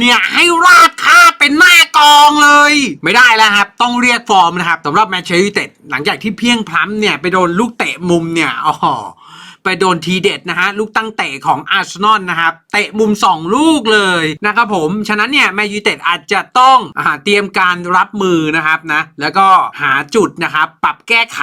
เนี่ยให้ราดค่าเป็นหน้ากองเลย ไม่ได้แล้วครับ ต้องเรียกฟอร์มนะครับสำหรับแมนเชสเตอร์ยูไนเต็ดหลังจากที่เพียงพล้ำเนี่ยไปโดนลูกเตะมุมเนี่ยอ๋อ ไปโดนทีเด็ดนะฮะลูกตั้งเตะของอาร์เซนอลนะครับเตะมุม 2 ลูกเลยนะครับผมฉะนั้นเนี่ยแมนยูเต็ดอาจจะต้องอาเตรียมการรับมือนะครับนะแล้วก็หาจุดนะครับปรับแก้ไข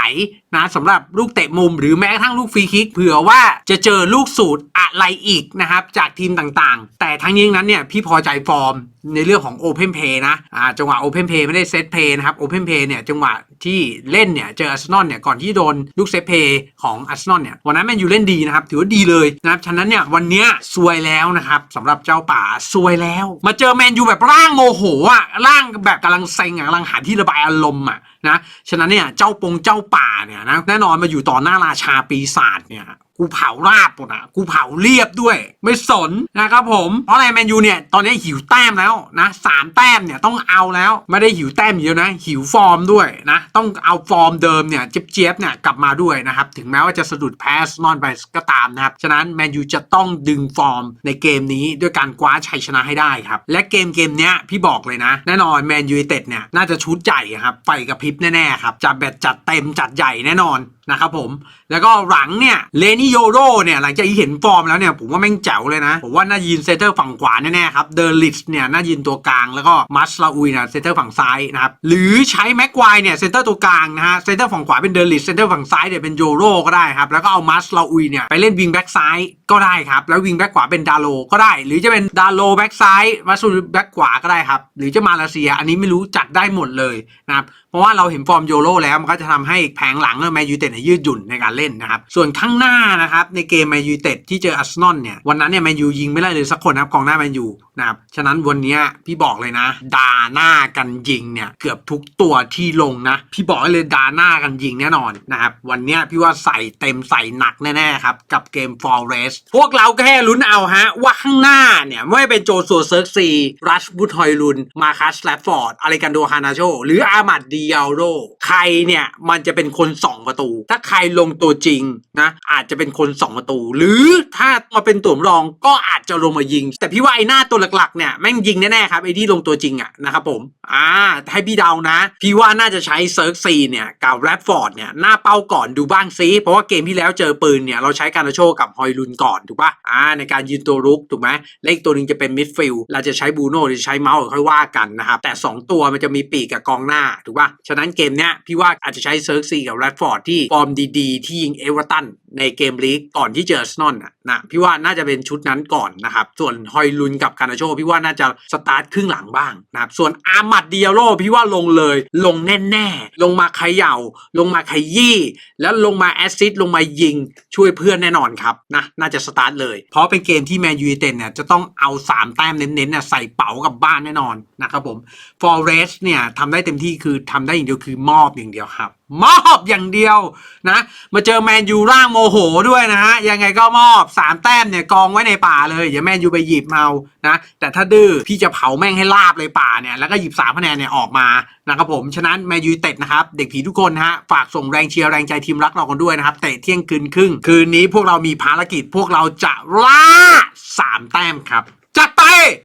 นะสำหรับลูกเตะมุมหรือแม้กระทั่งลูกฟรีคิกเผื่อว่าจะเจอลูกสูตรอะไรอีกนะครับจากทีมต่างๆ แต่ทั้งนี้ทั้งนั้นเนี่ยพี่พอใจฟอร์มในเรื่องของ Open Play นะอ่าจังหวะ Open Play ไม่ได้เซตเพย์นะครับ Open Play เนี่ยจังหวะที่เล่นเนี่ยเจออาร์เซนอลเนี่ยก่อนที่โดนลูกเซฟเพย์ของอาร์เซนอลเนี่ยวันนั้นแมนยูเล่นดีนะครับถือว่าดีเลยนะครับฉะนั้นเนี่ยวันเนี้ยซวยแล้วนะครับสำหรับเจ้าป่าซวยแล้ว มาเจอแมนยูแบบร่างโมโหอะร่างแบบกำลังเซ็งกำลังหาที่ระบายอารมณ์อะนะฉะนั้นเนี่ยเจ้าปงเจ้าป่าเนี่ยนะแน่นอนมาอยู่ต่อหน้าราชาปีศาจเนี่ยกูเผาราบหมดอะ กูเผาเรียบด้วย ไม่สนนะครับผม เพราะอะไรแมนยูเนี่ย ตอนนี้หิวแต้มแล้วนะสามแต้มเนี่ยต้องเอาแล้ว ไม่ได้หิวแต้มอย่างเดียวนะ หิวฟอร์มด้วยนะ ต้องเอาฟอร์มเดิมเนี่ยเจี๊ยบๆเนี่ยกลับมาด้วยนะครับ ถึงแม้ว่าจะสะดุดแพ้นอนไปก็ตามนะครับ ฉะนั้นแมนยูจะต้องดึงฟอร์มในเกมนี้ด้วยการคว้าชัยชนะให้ได้ครับ และเกมเกมเนี้ยพี่บอกเลยนะ แน่นอนแมนยูเต็ดเนี่ยน่าจะชุดใหญ่ครับ ไฟกระพริบแน่ๆครับจัดแบบจัดเต็มจัดใหญ่แน่นอน นะครับผม แล้วก็หลังเนี่ยเลนิโยโรเนี่ยหลังจากที่เห็นฟอร์มแล้วเนี่ยผมว่าแม่งแจ๋วเลยนะ ผมว่าน่ายืนเซนเตอร์ฝั่งขวาแน่ๆครับเดอร์ลิสเนี่ยน่ายืนตัวกลางแล้วก็มัสลาอุยนะเซนเตอร์ฝั่งซ้ายนะครับหรือใช้แม็กควายเนี่ยเซนเตอร์ตัวกลางนะฮะเซนเตอร์ฝั่งขวาเป็นเดอร์ลิสเซนเตอร์ฝั่งซ้ายเนี่ยเป็นโยโรก็ได้ครับแล้วก็เอามัสลาอุยเนี่ยไปเล่นวิงแบ็กซ้ายก็ได้ครับแล้ววิงแบ็กขวาเป็นดาโลก็ได้ หรือจะเป็นดาโลแบ็กซ้ายมัสลูแบ็กขวาก็ได้ครับหรือจะมาเลเซียอันนี้ไม่รู้จัดได้หมดเลยนะครับเพราะว่าเราเห็นฟอร์มโยโรแล้วมันก็จะทำให้แผงหลังแมนยูเต็ดเนี่ยยืดหยุ่นในการเล่นนะครับ ส่วนข้างหน้านะครับในเกมแมนยูเต็ดที่เจออาร์เซนอลเนี่ยวันนั้นเนี่ยแมนยูยิงไม่ได้เลยสักคนนะครับกองหน้าแมนยู นะครับ ฉะนั้นวันนี้พี่บอกเลยนะดาหน้ากันยิงเนี่ยเกือบทุกตัวที่ลงนะ พี่บอกเลยดาหน้ากันยิงแน่นอนนะครับ วันนี้พี่ว่าใส่เต็มใส่หนักแน่ๆครับ กับเกม Forest พวกเราแค่ลุ้นเอาฮะ ว่าข้างหน้าเนี่ยไม่เป็นโจซัวเซิร์กซีรัชบุตฮอยลุน มาคัสแลฟฟอร์ดอาริกันโดฮานาโช หรืออามัดดิอาโรใครเนี่ยมันจะเป็นคนสองประตู ถ้าใครลงตัวจริงนะอาจจะเป็นคนสองประตู หรือถ้ามาเป็นตัวรองก็อาจจะลงมายิง แต่พี่ว่าไอ้หน้าตัวหลักๆเนี่ยแม่งยิงแน่ๆครับไอ้ที่ลงตัวจริงอะนะครับผมอ่าให้พี่เดานะ พี่ว่าน่าจะใช้เซิร์กซีเนี่ยกับแรดฟอร์ดเนี่ยหน้าเป้าก่อนดูบ้างซิเพราะว่าเกมที่แล้วเจอปืนเนี่ยเราใช้การนาโชกับฮอยลุนก่อนถูกปะอ่าในการยืนตัวรุกถูกไหมและอีกตัวหนึ่งจะเป็นมิดฟิลด์เราจะใช้บูโน่หรือใช้เมาส์ค่อยว่ากันนะครับแต่ 2 ตัวมันจะมีปีกกับกองหน้าถูกปะฉะนั้นเกมเนี้ยพี่ว่าอาจจะใช้เซิร์กซีกับแรดฟอร์ดที่ฟอร์มดีๆ ที่ยิงเอเวอร์ตัน ในเกมลีกก่อนที่เจออาร์เซนอลนะนะพี่ว่าน่าจะเป็นชุดนั้นก่อนนะครับ ส่วนฮอยลุนกับคานาโชพี่ว่าน่าจะสตาร์ทครึ่งหลังบ้างนะครับส่วนอามัดเดียโรพี่ว่าลงเลย ลงแน่ๆ ลงมาเขย่าลงมาขยี้แล้วลงมาแอสซิสต์ลงมายิงช่วยเพื่อนแน่นอนครับนะน่าจะสตาร์ทเลย เพราะเป็นเกมที่แมนยู i นเต็เนี่ยจะต้องเอา 3 แต้มเน้นๆเนี่ยใส่เป๋ากับบ้านแน่นอนนะครับผมฟอร์เรสเนี่ยทำได้เต็มที่คือทำได้อย่างเดียวคือมอบอย่างเดียวครับมอบอย่างเดียวนะ มาเจอแมนยูร่างโมโหด้วยนะฮะ ยังไงก็มอบ 3 แต้มเนี่ยกองไว้ในป่าเลยอย่าแมนยูไปหยิบเมานะ แต่ถ้าดื้อพี่จะเผาแม่งให้ลาบเลยป่าเนี่ย แล้วก็หยิบ3คะแนนเนี่ยออกมานะครับผม ฉะนั้นแมนยูเต็ดนะครับ เด็กผีทุกคนนะฮะ ฝากส่งแรงเชียร์แรงใจทีมรักเรากันด้วยนะครับ เตะเที่ยงคืนครึ่ง คืนนี้พวกเรามีภารกิจพวกเราจะล่า3แต้มครับ